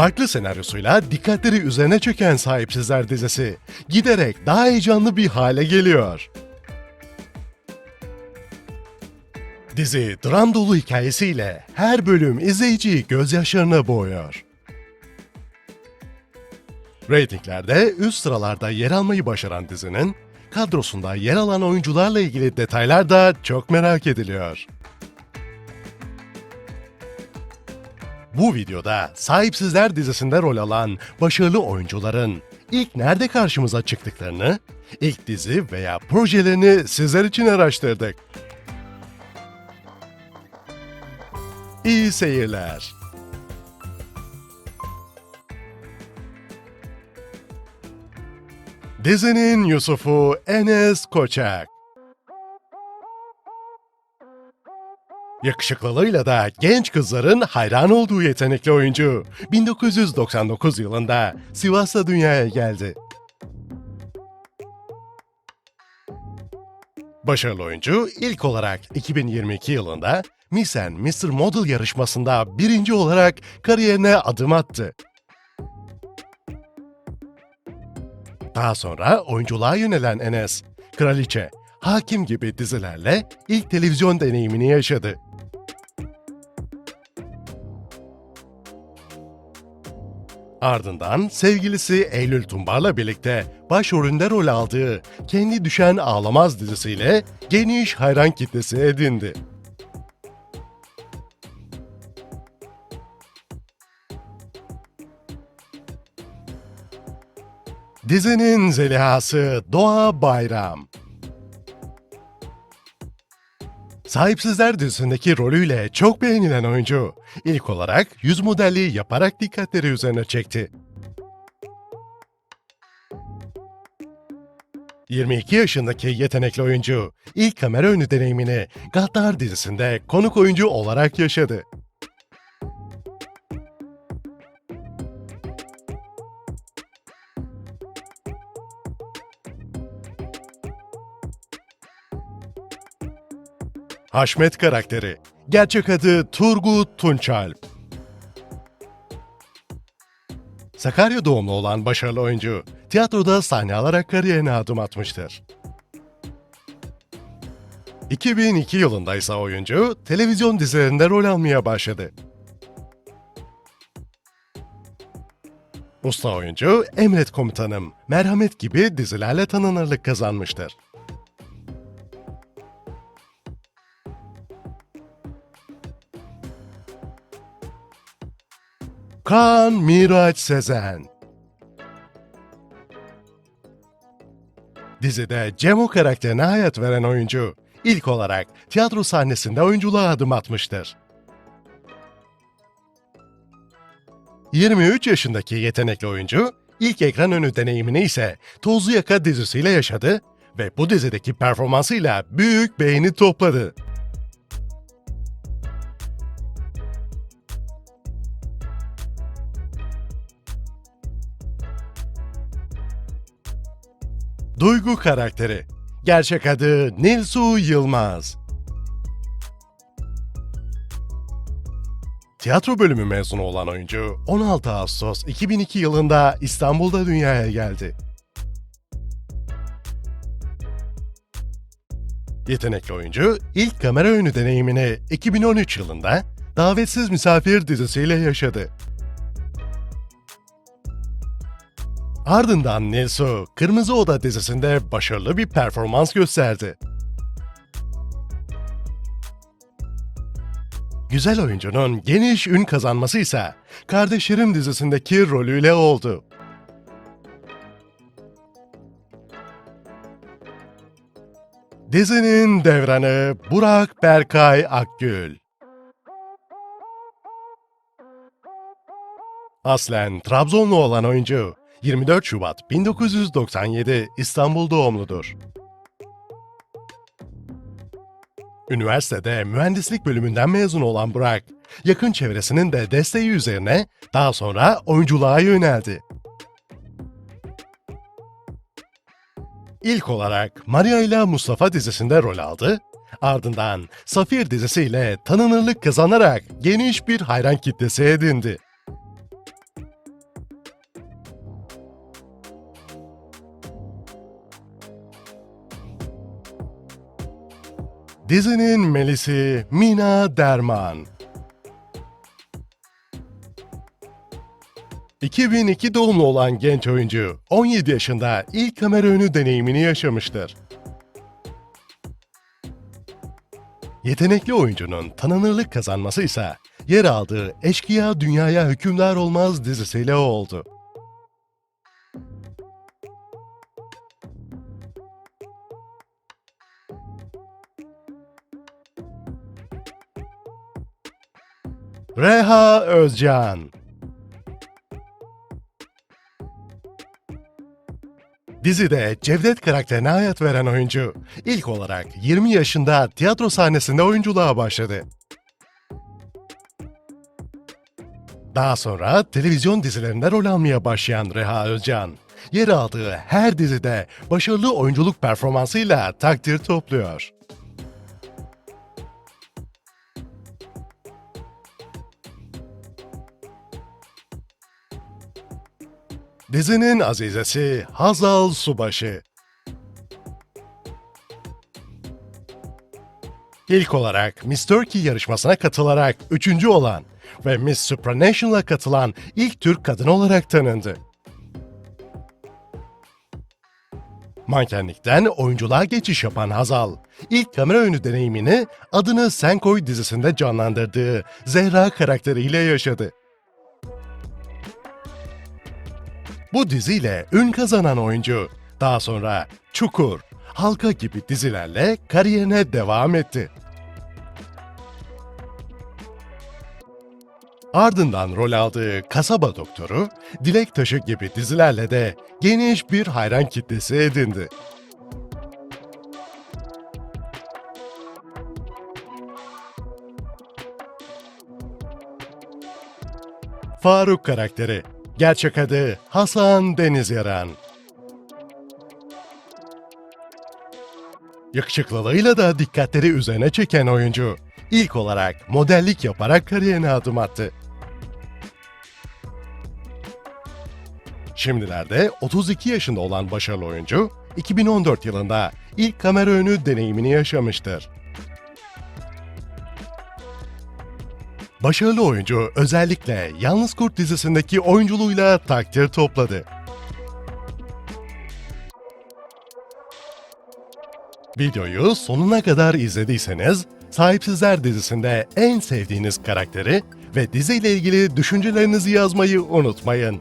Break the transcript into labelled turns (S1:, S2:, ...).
S1: Farklı senaryosuyla dikkatleri üzerine çeken Sahipsizler dizisi giderek daha heyecanlı bir hale geliyor. Dizi dram dolu hikayesiyle her bölüm izleyiciyi gözyaşlarına boğuyor. Ratinglerde üst sıralarda yer almayı başaran dizinin kadrosunda yer alan oyuncularla ilgili detaylar da çok merak ediliyor. Bu videoda Sahipsizler dizisinde rol alan başarılı oyuncuların ilk nerede karşımıza çıktıklarını, ilk dizi veya projelerini sizler için araştırdık. İyi seyirler. Dizinin Yusuf'u Enes Koçak. Yakışıklılığıyla da genç kızların hayran olduğu yetenekli oyuncu 1999 yılında Sivas'ta dünyaya geldi. Başarılı oyuncu ilk olarak 2022 yılında Miss and Mr. Model yarışmasında birinci olarak kariyerine adım attı. Daha sonra oyunculuğa yönelen Enes, Kraliçe, Hakim gibi dizilerle ilk televizyon deneyimini yaşadı. Ardından sevgilisi Eylül Tumbar'la birlikte başrolünde rol aldığı Kendi Düşen Ağlamaz dizisiyle geniş hayran kitlesi edindi. Dizinin zelihası Doğa Bayram. Sahipsizler dizisindeki rolüyle çok beğenilen oyuncu, ilk olarak yüz modelliği yaparak dikkatleri üzerine çekti. 22 yaşındaki yetenekli oyuncu, ilk kamera önü deneyimini Gaddar dizisinde konuk oyuncu olarak yaşadı. Haşmet karakteri. Gerçek adı Turgut Tunçalp. Sakarya doğumlu olan başarılı oyuncu, tiyatroda sahne alarak kariyerine adım atmıştır. 2002 yılında ise oyuncu, televizyon dizilerinde rol almaya başladı. Usta oyuncu, Emret Komutanım, Merhamet gibi dizilerle tanınırlık kazanmıştır. Kaan Miraç Sezen Dizide Cemo karakterine hayat veren oyuncu, ilk olarak tiyatro sahnesinde oyunculuğa adım atmıştır. 23 yaşındaki yetenekli oyuncu, ilk ekran önü deneyimini ise Tozlu Yaka dizisiyle yaşadı ve bu dizideki performansıyla büyük beğeni topladı. Duygu karakteri. Gerçek adı Nilsu Yılmaz. Tiyatro bölümü mezunu olan oyuncu 16 Ağustos 2002 yılında İstanbul'da dünyaya geldi. Yetenekli oyuncu ilk kamera önü deneyimini 2013 yılında Davetsiz Misafir dizisiyle yaşadı. Ardından Nilsu, Kırmızı Oda dizisinde başarılı bir performans gösterdi. Güzel oyuncunun geniş ün kazanması ise Kardeşlerim dizisindeki rolüyle oldu. Dizinin devranı Burak Berkay Akgül. Aslen Trabzonlu olan oyuncu, 24 Şubat 1997 İstanbul doğumludur. Üniversitede mühendislik bölümünden mezun olan Burak, yakın çevresinin de desteği üzerine daha sonra oyunculuğa yöneldi. İlk olarak Maria ile Mustafa dizisinde rol aldı, ardından Safir dizisiyle tanınırlık kazanarak geniş bir hayran kitlesi edindi. Dizinin Melis'i Mina Derman. 2002 doğumlu olan genç oyuncu 17 yaşında ilk kamera önü deneyimini yaşamıştır. Yetenekli oyuncunun tanınırlık kazanması ise yer aldığı Eşkıya Dünyaya Hükümdar Olmaz dizisiyle oldu. Reha Özcan Dizide Cevdet karakterine hayat veren oyuncu, ilk olarak 20 yaşında tiyatro sahnesinde oyunculuğa başladı. Daha sonra televizyon dizilerinde rol almaya başlayan Reha Özcan, yer aldığı her dizide başarılı oyunculuk performansıyla takdir topluyor. Dizinin azizesi Hazal Subaşı. İlk olarak Miss Turkey yarışmasına katılarak üçüncü olan ve Miss Supranational'a katılan ilk Türk kadın olarak tanındı. Mankenlikten oyunculuğa geçiş yapan Hazal, ilk kamera önü deneyimini adını Sen Koy dizisinde canlandırdığı Zehra karakteriyle yaşadı. Bu diziyle ün kazanan oyuncu daha sonra Çukur, Halka gibi dizilerle kariyerine devam etti. Ardından rol aldığı Kasaba Doktoru, Dilek Taşı gibi dizilerle de geniş bir hayran kitlesi edindi. Faruk karakteri, gerçek adı Hasan Deniz Yaran. Yakışıklılığıyla da dikkatleri üzerine çeken oyuncu, ilk olarak modellik yaparak kariyerine adım attı. Şimdilerde 32 yaşında olan başarılı oyuncu, 2014 yılında ilk kamera önü deneyimini yaşamıştır. Başarılı oyuncu özellikle Yalnız Kurt dizisindeki oyunculuğuyla takdir topladı. Videoyu sonuna kadar izlediyseniz, Sahipsizler dizisinde en sevdiğiniz karakteri ve diziyle ilgili düşüncelerinizi yazmayı unutmayın.